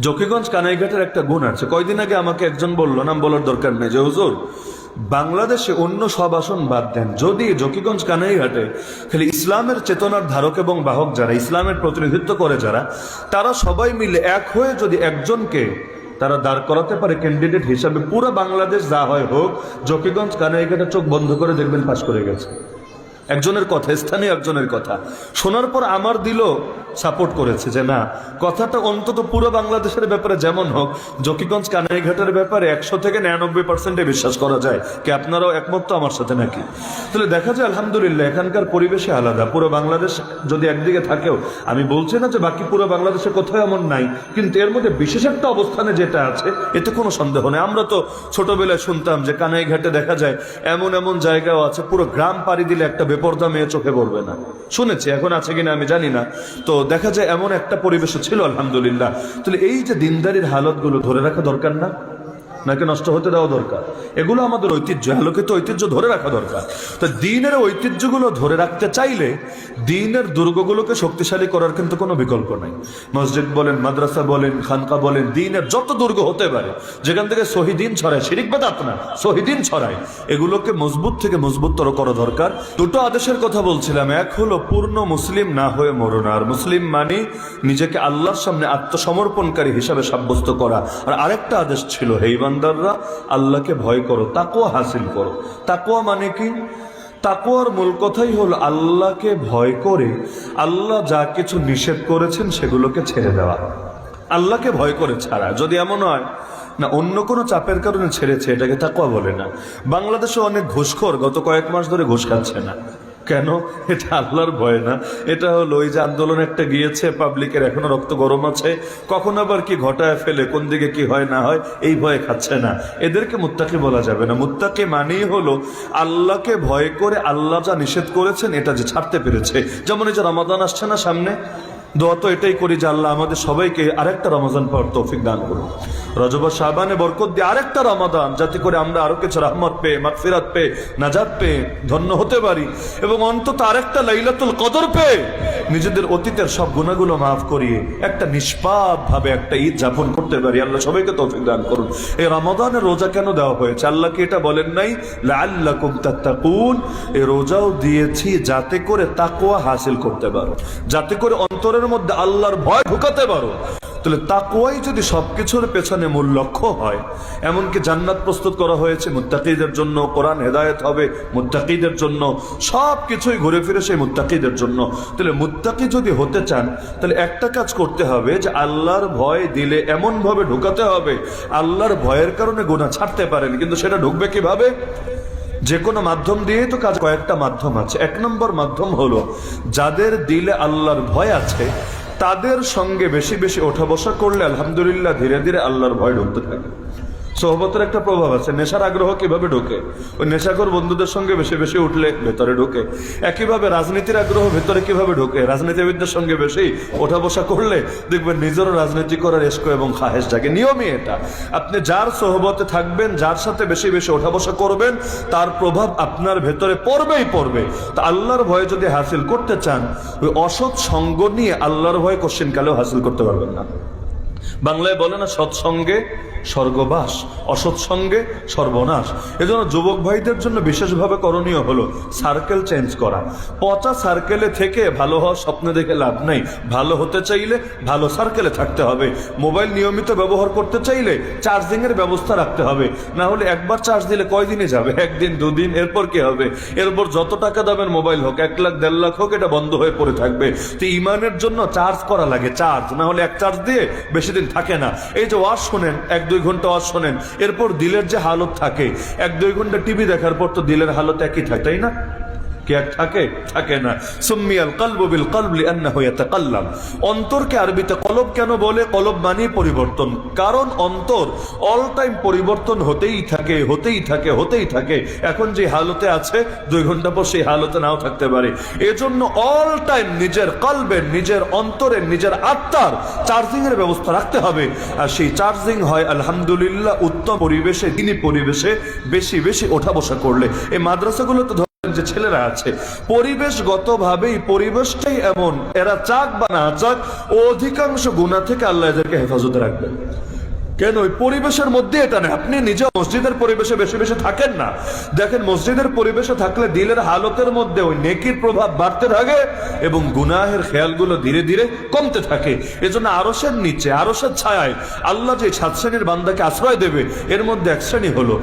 জকিগঞ্জ কানাইঘাটের একটা গুণ আছে। কয়দিন আগে আমাকে একজন বলল, নাম বলার দরকার নেই যে, হুজুর, বাংলাদেশে অন্য সব আসন বাদ দেন। যদি জকিগঞ্জ কানাইঘাটে খালি ইসলামের চেতনার ধারক এবং বাহক যারা, ইসলামের প্রতিনিধিত্ব করে যারা, তারা সবাই মিলে এক হয়ে যদি একজনকে তারা দাঁড় করাতে পারে ক্যান্ডিডেট হিসাবে, পুরো বাংলাদেশ যা হয় হোক, জকিগঞ্জ কানাইঘাটে চোখ বন্ধ করে দেখবেন পাশ করে গেছে। একজনের কথা, স্থানীয় একজনের কথা। শোনার পর আমার দিল সাপোর্ট করেছে যে না, কথাটা অন্তত পুরো বাংলাদেশের ব্যাপারে যেমন হোক, জকিগঞ্জ কানাইঘাটের ব্যাপারে একশো থেকে নিরানব্বই পার্সেন্টে বিশ্বাস করা যায় কি আপনারাও একমত তো আমার সাথে নাকি? তাহলে দেখা যায় আলহামদুলিল্লাহ, এখানকার পরিবেশে আলাদা। পুরো বাংলাদেশ যদি একদিকে থাকেও, আমি বলছি না যে বাকি পুরো বাংলাদেশে কোথাও এমন নাই, কিন্তু এর মধ্যে বিশেষ একটা অবস্থানে যেটা আছে, এতে কোনো সন্দেহ নেই। আমরা তো ছোটবেলায় শুনতাম যে কানাইঘাটে দেখা যায় এমন এমন জায়গাও আছে, পুরো গ্রাম পাড়ি দিলে একটা বেপরদা মেয়ে চোখে পড়বে না। শুনেছি, এখন আছে কিনা আমি জানি না। তো দেখা যায় এমন একটা পরিবেশও ছিল, আলহামদুলিল্লাহ। তাহলে এই যে দিনদারির হালতগুলো ধরে রাখা দরকার না? নাকি নষ্ট হতে দেওয়া দরকার। এগুলো আমাদের ঐতিহ্য আলোকিত ঐতিহ্য ধরে রাখা দরকার। তো দিনের ঐতিহ্যগুলো ধরে রাখতে চাইলে দিনের দুর্গগুলোকে শক্তিশালী করার কিন্তু কোনো বিকল্প নাই। মসজিদ বলেন, মাদ্রাসা বলেন, খানকা বলেন, দিনের যত দুর্গ হতে পারে, যেখান থেকে শহীদিন ছড়ায়, শিরিক না, শহীদিন ছড়ায়, এগুলোকে মজবুত থেকে মজবুততর করা দরকার। দুটো আদেশের কথা বলছিলাম, এক হলো পূর্ণ মুসলিম না হয়ে মরণ, আর মুসলিম মানে নিজেকে আল্লাহর সামনে আত্মসমর্পণকারী হিসাবে সাব্যস্ত করা। আর আরেকটা আদেশ ছিল হে ইমানদাররা আল্লাহকে ভয় করো তাকুয়া হাসিল করো। তাকুয়া মানে কি? তাকুয়ার মূল কথাই হলো আল্লাহকে ভয় করে আল্লাহ যা কিছু নিষেধ করেছেন সেগুলোকে ছেড়ে দেওয়া। আল্লাহকে ভয় করে ছাড়া, যদি এমন হয়, না, অন্য কোনো চাপের কারণে ছেড়েছে, এটাকে তাকুয়া বলে না। বাংলাদেশে অনেক ঘুষখোর গত কয়েক মাস ধরে ঘুষ খাচ্ছে না। কেন? এটা আল্লাহর ভয় না। এটা হলো ওই যে আন্দোলন একটা গিয়েছে, পাবলিকের এখনও রক্ত গরম আছে। কখন আবার কি ঘটায় ফেলে, কোন দিকে কি হয়, না হয়, এই ভয়ে খাচ্ছে না। এদেরকে মুত্তাকে বলা যাবে না। মুত্তাকে মানেই হলো আল্লাহকে ভয় করে আল্লাহ যা নিষেধ করেছেন, এটা যে ছাড়তে পেরেছে। যেমন এই যে রমাদান আসছে না সামনে? দোয়া তো এটাই করি যে আল্লাহ আমাদের সবাইকে আরেকটা রমাজান পাওয়ার তৌফিক দান করুন। রজবা শাহবানে বরকত দিয়ে আরেকটা রমাদান, যাতে করে আমরা আরও কিছু রহমত পেয়ে, মাগফিরাত পেয়ে নাজাদ পেয়ে, ধন্য হতে পারি এবং অন্তত আরেকটা লাইলাতুল কদর পেয়ে নিজেদের অতীতের সব গুণাগুলো মাফ করিয়ে একটা নিষ্পাপ ভাবে একটা ঈদ যাপন করতে পারি। আল্লাহ সবাইকে তৌফিক দান করুন। এই রমাদানের রোজা কেন দেওয়া হয়েছে? আল্লাহকে এটা বলেন নাই? লাআল্লাকুম তাত্তাকুন। এই রোজাও দিয়েছি যাতে করে তাকওয়া হাসিল করতে পারো। যাতে করে অন্তরের মধ্যে আল্লাহর ভয় ঢুকাতে পারো। তাহলে তাকুয়াই যদি সবকিছুর পেছনে মূল লক্ষ্য হয়, এমনকি জান্নাত প্রস্তুত করা হয়েছে, মুত্তাকিদের জন্য, কোরআন হেদায়েত হবে, মুত্তাকিদের জন্য সব কিছুই ঘুরে ফিরে সেই মুত্তাকিদের জন্য। তাহলে মুত্তাকি যদি হতে চান, তাহলে একটা কাজ করতে হবে যে আল্লাহর ভয় দিলে এমনভাবে ঢুকাতে হবে। আল্লাহর ভয়ের কারণে গোনা ছাড়তে পারেন, কিন্তু সেটা ঢুকবে কীভাবে? যে কোনো মাধ্যম দিয়েই তো কাজ কয়েকটা মাধ্যম আছে। এক নম্বর মাধ্যম হলো, যাদের দিলে আল্লাহর ভয় আছে, তাদের সঙ্গে বেশি বেশি ওঠা বসা করলে আলহামদুলিল্লাহ ধীরে ধীরে আল্লাহর ভয় ঢুকতে থাকে। সোহবতের একটা প্রভাব আছে। নেশার আগ্রহ কীভাবে ঢোকে? ওই নেশাখোর বন্ধুদের সঙ্গে বেশি বেশি উঠলে ভেতরে ঢোকে। একইভাবে রাজনীতির আগ্রহ ভেতরে কীভাবে ঢোকে? রাজনীতিবিদদের সঙ্গে বেশি ওঠা বসা করলে দেখবেন নিজেরও রাজনীতি করার এসকো এবং খাহেস জাগে। নিয়মই এটা। আপনি যার সোহবতে থাকবেন, যার সাথে বেশি বেশি ওঠা বসা করবেন, তার প্রভাব আপনার ভেতরে পড়বেই পড়বে। তা আল্লাহর ভয় যদি হাসিল করতে চান, ওই অসৎ সঙ্গ নিয়ে আল্লাহর ভয় কোশ্চিন কালেও হাসিল করতে পারবেন না। বাংলায় বলে না, সৎসঙ্গে স্বর্গবাস, অসৎসঙ্গে সর্বনাশ। এজন্য যুবক ভাইদের জন্য বিশেষভাবে করণীয় হলো সার্কেল চেঞ্জ করা। পচা সার্কেলে থেকে ভালো হওয়ার স্বপ্ন দেখে লাভ নাই। ভালো হতে চাইলে ভালো সার্কেলে থাকতে হবে। মোবাইল নিয়মিত ব্যবহার করতে চাইলে চার্জিং এর ব্যবস্থা রাখতে হবে। না হলে একবার চার্জ দিলে কয়দিনে যাবে? একদিন, দুদিন, এরপর কি হবে? এরপর যত টাকা দামের মোবাইল হোক, এক লাখ, দেড় লাখ হোক, এটা বন্ধ হয়ে পড়ে থাকবে। তো ইমানের জন্য চার্জ করা লাগে। চার্জ না হলে এক চার্জ দিয়ে বেশি দিন থাকে না। এই যে ওয়াজ শোনেন, এক দুই ঘণ্টা ওয়াজ শোনেন, এরপর দিলের যে হালত থাকে, এক দুই ঘণ্টা টিভি দেখার পর তো দিলের হালত একই থাকে, তাই না? কলবু কেন বলে? পরিবর্তন। কারণ অন্তর অল টাইম পরিবর্তন হতেই থাকে হতেই থাকে হতেই থাকে। এখন যে আছে, দুই ঘণ্টা পর সেই হালতে নাও থাকতে পারে। এজন্য অল টাইম নিজের কলবের নিজের অন্তরের নিজের আত্মার চার্জিং এর ব্যবস্থা রাখতে হবে। আর সেই চার্জিং হয়, আলহামদুলিল্লাহ, উত্তম পরিবেশে তিনি পরিবেশে বেশি বেশি ওঠা বসা করলে। এই মাদ্রাসাগুলো তো যে ছেলেরা আছে, পরিবেশগতভাবেই পরিবেশটাই এমন। এরা চাক বা না চাক অধিকাংশ গুণা থেকে আল্লাহ এদেরকে হেফাজতে রাখবেন। কেন? ওই পরিবেশের মধ্যে এটা না আপনি নিজে মসজিদের পরিবেশে বেশি বেশি থাকেন না। দেখেন, মসজিদের পরিবেশে থাকলে দিলের হালতের মধ্যে ওই নেকির প্রভাব বাড়তে থাকে এবং গুনাহের খেয়ালগুলো ধীরে ধীরে কমতে থাকে। এজন্য আরসের নিচে আরসের ছায়ায় আল্লাহ যে সাত শ্রেণির বান্দাকে আশ্রয় দেবে, এর মধ্যে এক শ্রেণি হলো,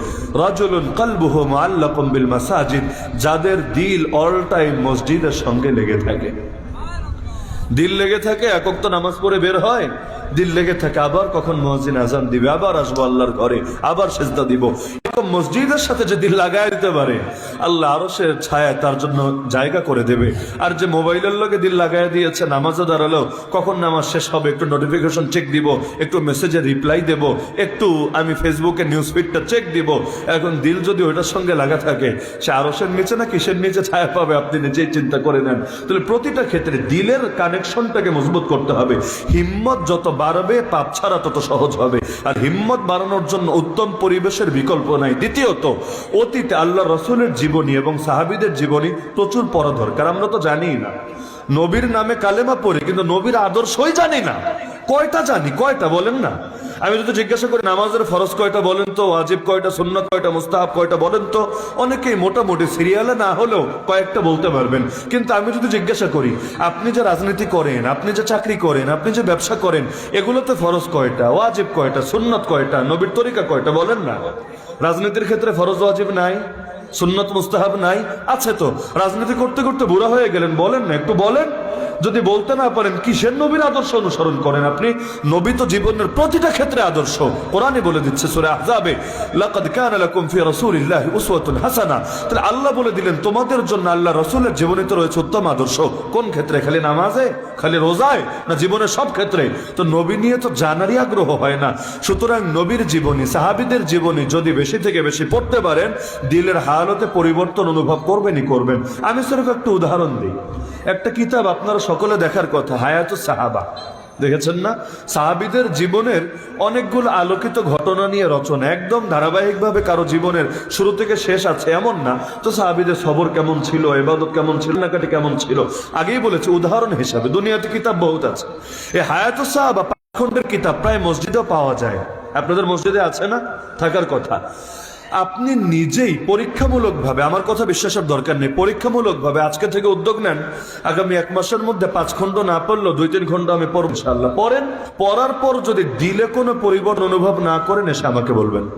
রাজুলুন কালবুহ আল্লাহ কম্বিল মাসাজিদ, যাদের দিল অল টাইম মসজিদের সঙ্গে লেগে থাকে। দিল লেগে থাকে একক তো নামাজ পড়ে বের হয়, দিল লেগে থাকে, আবার কখন মহাজিন আজান দিবে, আবার আসব আল্লাহর ঘরে, আবার সেজদা দিব। এরকম মসজিদের সাথে যদি লাগাই দিতে পারে, আল্লাহ আরও সে ছায়া তার জন্য জায়গা করে দেবে। আর যে মোবাইলের লগে দিল লাগাই দিয়েছে নামাজে দাঁড়াল, কখন নামাজ শেষ হবে একটু নোটিফিকেশন চেক দিব, একটু মেসেজে রিপ্লাই দেব, একটু আমি ফেসবুকে নিউজ ফিডটা চেক দিব। এখন দিল যদি ওইটার সঙ্গে লাগা থাকে, সে আরসের নিচে না কিসের নিচে ছায়া পাবে? আপনি নিজেই চিন্তা করে নেন। তাহলে প্রতিটা ক্ষেত্রে দিলের কানেকশনটাকে মজবুত করতে হবে। হিম্মত যত বাড়বে, পাপ ছাড়া তত সহজ হবে। আর হিম্মত বাড়ানোর জন্য উত্তম পরিবেশের বিকল্প নাই। দ্বিতীয়ত, অতীতে আল্লাহ রসুলের জীবনী এবং সাহাবিদের জীবনী প্রচুর পড়া দরকার, আমরা তো জানি না। নবীর নামে কালেমা পড়ি, কিন্তু নবীর আদর্শই জানি না। কয়টা জানি? কয়টা বলেন না? আমি যদি জিজ্ঞাসা করি, নামাজের ফরজ কয়টা বলেন তো, ওয়াজিব কয়টা, সুন্নত কয়টা, মুস্তাহাব কয়টা বলেন তো, অনেকেই মোটামুটি সিরিয়ালে না হলেও কয়েকটা বলতে পারবেন। কিন্তু আমি যদি জিজ্ঞাসা করি, আপনি যে রাজনীতি করেন, আপনি যে চাকরি করেন, আপনি যে ব্যবসা করেন, এগুলোতে ফরজ কয়টা, ওয়াজিব কয়টা, সুন্নত কয়টা, নবীর তরিকা কয়টা বলেন না? রাজনীতির ক্ষেত্রে ফরজ, ওয়াজিব নাই, সুন্নত, মুস্তাহাব নাই, আছে তো। রাজনীতি করতে করতে বুড়া হয়ে গেলেন, বলেন না, একটু বলেন। যদি বলতে না পারেন, কিসের নবীর আদর্শ অনুসরণ করেন আপনি? নবী তো জীবনের প্রতিটা ক্ষেত্রে আদর্শ। কোরআনে বলে দিচ্ছে সূরা আহজাবে, লাকাদ কানা লাকুম ফি রাসূলিল্লাহি উসওয়াতুন হাসানা। তাহলে আল্লাহ বলে দিলেন, তোমাদের জন্য আল্লাহ রাসূলের জীবনে তো রয়েছে উত্তম আদর্শ। কোন ক্ষেত্রে? খালি নামাজে? খালি রোজায়? না জীবনের সব ক্ষেত্রে? তো নবী নিয়ে তো জানারই আগ্রহ হয় না। সুতরাং নবীর জীবনী, সাহাবিদের জীবনী যদি বেশি থেকে বেশি পড়তে পারেন, দিলের হালতে পরিবর্তন অনুভব করবেনই করবেন। আমি সির্ফ একটা উদাহরণ দিই। একটা কিতাব আপনারা সকলে দেখার কথা, হায়াত সাহাবা। দেখেছেন না? সাহাবিদের জীবনের অনেকগুলো আলোকিত ঘটনা নিয়ে রচনা, একদম ধারাবাহিকভাবে কারও জীবনের শুরু থেকে শেষ আছে, এমন না। তো সাহাবিদের সবর কেমন ছিল এবাদত কেমন ছিল নাকাটি কেমন ছিল? আগেই বলেছে, উদাহরণ হিসাবে, দুনিয়াতে কিতাব বহুত আছে। এই হায়াত সাহাবা খন্ডের কিতাব, প্রায় মসজিদেও পাওয়া যায়। আপনাদের মসজিদে আছে না? থাকার কথা। আপনি নিজেই পরীক্ষামূলকভাবে, আমার কথা বিশ্বাসের দরকার নেই, পরীক্ষামূলকভাবে আজকে থেকে উদ্যোগ নেন। আগামী এক মাসের মধ্যে পাঁচ খণ্ড না পড়লেও দুই তিন খণ্ড আমি পড়ব ইনশাআল্লাহ। পড়েন, পড়ার পর যদি দিলে কোনো পরিবর্তন অনুভব না করেন, এসে আমাকে বলবেন।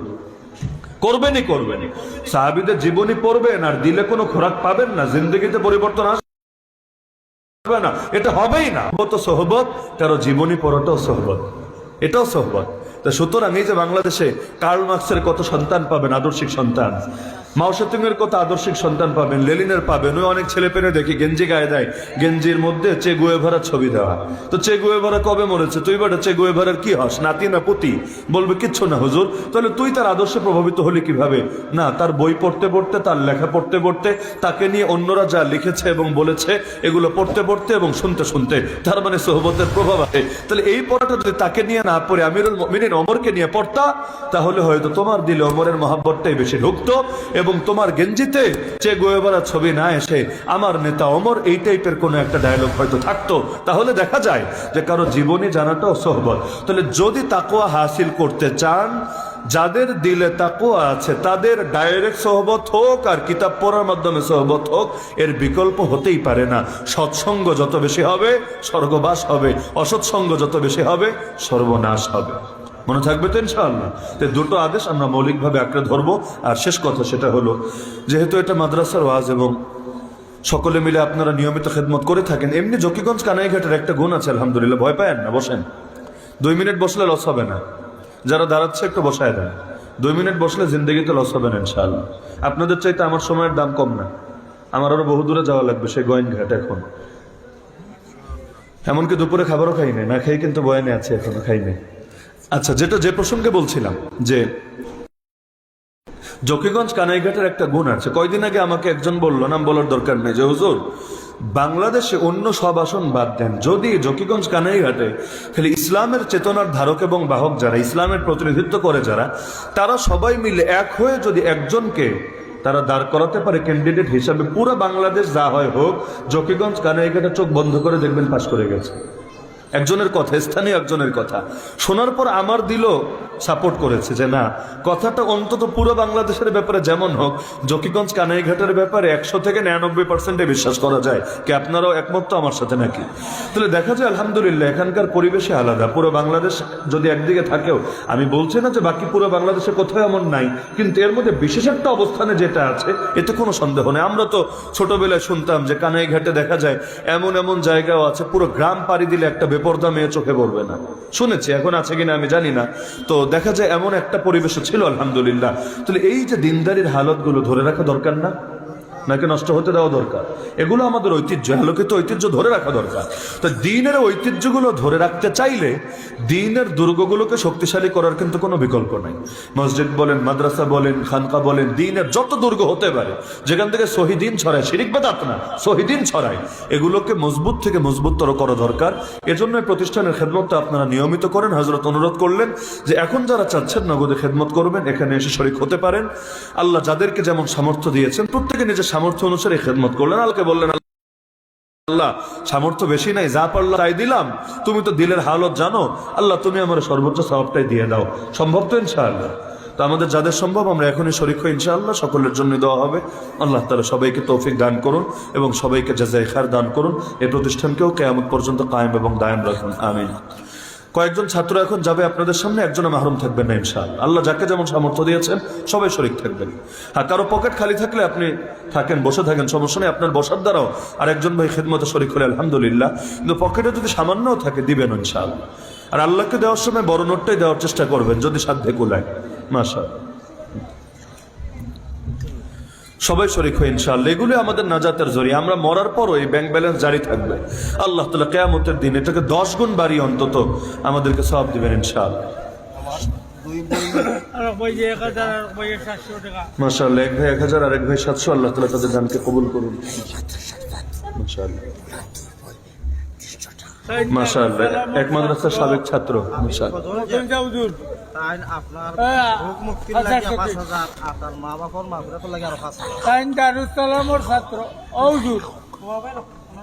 করবেনই করবেনই। সাহাবিদের জীবনী পড়বেন আর দিলে কোনো খোরাক পাবেন না, জিন্দগিতে পরিবর্তন আসবে না। এটা হবেই না। তো সোহবত কারও জীবনী পড়াটাও সোহবত। এটাও সোহবত। তা সুতরাং এই যে বাংলাদেশে কার্ল মার্ক্সের কত সন্তান পাবেন? আদর্শিক সন্তান। মাওসেতুং এর কত আদর্শিক সন্তান পাবেন, লেলিনের পাবেন। ওই অনেক ছেলে পেলে দেখি গেঞ্জি গায়ে দেয়। গেঞ্জির মধ্যে চে গুয়েভারার ছবি দেওয়া। তো চে গুয়েভারা কবে মরেছে? তুই বেটা চে গুয়েভারার কি হস? নাতি না পুতি? বলবে, কিচ্ছু না হুজুর। তাহলে তুই তার আদর্শে প্রভাবিত হলি কীভাবে? না, তার বই পড়তে পড়তে, তার লেখা পড়তে পড়তে, তাকে নিয়ে অন্যরা যা লিখেছে এবং বলেছে, এগুলো পড়তে পড়তে এবং শুনতে শুনতে, তার মানে সোহবতের প্রভাব আছে। তাহলে এই পড়াটা যদি তাকে নিয়ে না পড়ে, আমিরুল মিনিন অমরকে নিয়ে পড়তা, তাহলে হয়তো তোমার দিলে অমরের মহাব্বতটাই বেশি ঢুকতো এবং তোমার গেঞ্জিতে, চে গোয়েবারা ছবি না এসে আমার নেতা অমর, এই টাইপের কোনো একটা ডায়লগ হয়তো থাকতো। তাহলে দেখা যায় যে কারও জীবনী জানাটাও সোহবত তাহলে যদি তাকুয়া হাসিল করতে চান, যাদের দিলে তাকুয়া আছে, তাদের ডাইরেক্ট সহবত হোক আর কিতাব পড়ার মাধ্যমে সহবত হোক, এর বিকল্প হতেই পারে না। সৎসঙ্গ যত বেশি হবে, স্বর্গবাস হবে। অসৎসঙ্গ যত বেশি হবে, সর্বনাশ হবে। মনে থাকবে তো ইনশাআল্লাহ। তো দুটো আদেশ আমরা মৌলিকভাবে আঁকড়ে ধরবো। আর শেষ কথা সেটা হলো, যেহেতু এটা মাদ্রাসার ওয়াজ এবং সকলে মিলে আপনারা নিয়মিত খেদমত করে থাকেন, এমনি জকিগঞ্জ কানাইঘাটের একটা গুণ আছে, আলহামদুলিল্লাহ। ভয় পায়েন না, বসেন। দুই মিনিট বসলে লস হবে না। যারা দাঁড়াচ্ছে একটু বসায় দেন। দুই মিনিট বসলে জিন্দগিতে লস হবে না, ইনশাআল্লাহ। আপনাদের চাইতে আমার সময়ের দাম কম না। আমার আরও বহু দূরে যাওয়া লাগবে সেই গোয়েনঘাট এখন। এমনকি দুপুরে খাবারও খাই না খেয়ে কিন্তু বয়ানে আছে, এখনও খাই আচ্ছা যেটা যে প্রসঙ্গে বলছিলাম, যে জকিগঞ্জ কানাইঘাটের একটা গুণ আছে। কয়দিন আগে আমাকে একজন বলল, নাম বলার দরকার নেই, যে হুজুর, বাংলাদেশে অন্য সব আসন বাদ দেন। যদি জকিগঞ্জ কানাইঘাটে খালি ইসলামের চেতনার ধারক এবং বাহক যারা, ইসলামের প্রতিনিধিত্ব করে যারা, তারা সবাই মিলে এক হয়ে যদি একজনকে তারা দাঁড় করাতে পারে ক্যান্ডিডেট হিসাবে পুরো বাংলাদেশ যা হয় হোক, জকিগঞ্জ কানাইঘাটা চোখ বন্ধ করে দেখবেন, পাশ করে গেছে। একজনের কথা, স্থানীয় একজনের কথা। শোনার পর আমার দিল সাপোর্ট করেছে যে না, কথাটা অন্তত পুরো বাংলাদেশের ব্যাপারে যেমন হোক, জকিগঞ্জ কানাইঘাটের ব্যাপারে একশো থেকে নিরানব্বই পার্সেন্টে বিশ্বাস করা যায়। কি আপনারাও একমত তো আমার সাথে নাকি? তাহলে দেখা যায়, আলহামদুলিল্লাহ, এখানকার পরিবেশে আলাদা। পুরো বাংলাদেশ যদি একদিকে থাকেও, আমি বলছি না যে বাকি পুরো বাংলাদেশে কোথাও এমন নাই, কিন্তু এর মধ্যে বিশেষ একটা অবস্থানে যেটা আছে, এতে কোনো সন্দেহ নেই। আমরা তো ছোটবেলায় শুনতাম যে কানাইঘাটে দেখা যায়, এমন এমন জায়গাও আছে, পুরো গ্রাম পাড়ি দিলে একটা বেপরদা মেয়ে চোখে পড়বে না। শুনেছি, এখন আছে কিনা আমি জানি না। তো দেখা যায় এমন একটা পরিবেশ ছিল, আলহামদুলিল্লাহ। তাহলে এই যে দিনদারির হালতগুলো ধরে রাখা দরকার না? নাকি নষ্ট হতে দেওয়া দরকার। এগুলো আমাদের ঐতিহ্য, আলোকিত ঐতিহ্য ধরে রাখা দরকার। তো দিনের ঐতিহ্যগুলো ধরে রাখতে চাইলে দিনের দুর্গগুলোকে শক্তিশালী করার কিন্তু কোনো বিকল্প নাই। মসজিদ বলেন, মাদ্রাসা বলেন, খানকা বলেন, দিনের যত দুর্গ হতে পারে, যেখান থেকে শহীদিন ছড়ায়, শিরিক বেদাত না, শহীদিন ছড়ায়, এগুলোকে মজবুত থেকে মজবুততর করা দরকার। এজন্য প্রতিষ্ঠানের খেদমতটা আপনারা নিয়মিত করেন হজরত অনুরোধ করলেন যে এখন যারা চাচ্ছেন নগদে খেদমত করবেন, এখানে এসে শরিক হতে পারেন। আল্লাহ যাদেরকে যেমন সামর্থ্য দিয়েছেন, প্রত্যেকে নিজের সামর্থ্য অনুসারে খেদমত করলেন। আল্লাহকে বললেন, আল্লাহ, সামর্থ্য বেশি নাই, যা পারলাম তাই দিলাম। তুমি তো দিলের হালত জানো। আল্লাহ, তুমি আমার সর্বোচ্চ সবটাই দিয়ে দাও। সম্ভব তো ইনশাআল্লাহ? তো আমাদের যাদের সম্ভব, আমরা এখনই শরিক হই ইনশাআল্লাহ, সকলের জন্য দেওয়া হবে। আল্লাহ তালা সবাইকে তৌফিক দান করুন এবং সবাইকে জাজাই খার দান করুন। এই প্রতিষ্ঠানকেও কেয়ামত পর্যন্ত কায়েম এবং দায়েম রাখুন। আমিন। কয়েকজন ছাত্র এখন যাবে আপনাদের সামনে একজনে মাহরুম থাকবেন না ইনশাল আল্লাহ যাকে যেমন সামর্থ্য দিয়েছেন, সবাই শরিক থাকবেন। আর কারও পকেট খালি থাকলে আপনি থাকেন, বসে থাকেন, সমস্যা নেই। আপনার বসার দ্বারাও আর একজন ভাই খেদমতো শরিক হলে আলহামদুলিল্লাহ। কিন্তু পকেটে যদি সামান্যও থাকে, দিবেন ইনশাল আর আল্লাহকে দেওয়ার সময় বড় নোটটাই দেওয়ার চেষ্টা করবেন, যদি সাধ্যে কুলায়। মাসা সবাই শরিক হয়ে ইনশাআল্লাহ। এগুলো আমাদের নাজাতের জড়িয়ে আমরা মরার পরও এই ব্যাংক ব্যালেন্স জারি থাকবে। আল্লাহ তালা কেয়ামতের দিন এটাকে দশ গুণ বাড়ি অন্তত আমাদেরকে সব দেবেন ইনশাআল্লাহ। মাসাল্লাহ এক ভাই এক হাজার আর এক ভাই সাতশো আল্লাহ তালা তাদের দানকে কবুল করুন। মাশাআল্লাহ। মাশাআল্লাহ এক মাদ্রাসার সাবেক ছাত্র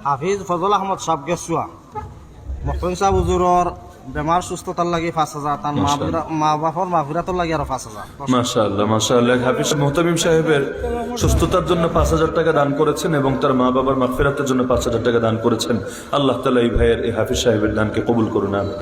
হাফিজ ফজল আহমদ সাহেব গেছুয়া মকন সাহেব হুজুরর বেমার সুস্থতার লাগে পাঁচ হাজার তার মা বাপর মা মাফিরাতর লাগে আরও পাঁচ হাজার মাশাআল্লাহ মাশাআল্লাহ। হাফিজ মোহতামিম সাহেবের সুস্থতার জন্য পাঁচ হাজার টাকা দান করেছেন এবং তার মা বাবার মাগফিরাতের জন্য পাঁচ হাজার টাকা দান করেছেন। আল্লাহ তালা এই ভাইয়ের এই হাফিজ সাহেবের দানকে কবুল করুন আমিন।